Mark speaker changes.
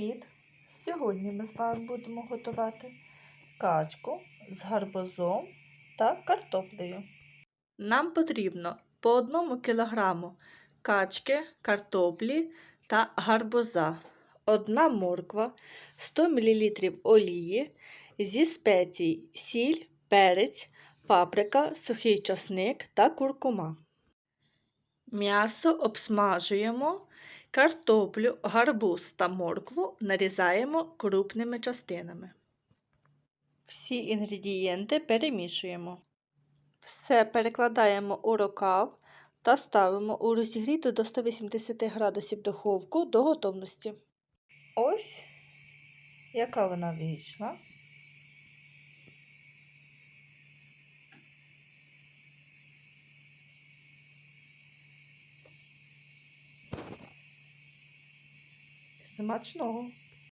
Speaker 1: Привіт! Сьогодні ми з вами будемо готувати качку з гарбузом та картоплею. Нам потрібно по 1 кг качки, картоплі та гарбуза, 1 морква, 100 мл олії, зі спецій сіль, перець, паприка, сухий часник та куркума. М'ясо обсмажуємо. Картоплю, гарбуз та моркву нарізаємо крупними частинами. Всі інгредієнти перемішуємо. Все перекладаємо у рукав та ставимо у розігріту до 180 градусів духовку до готовності. Ось яка вона вийшла. Смачного!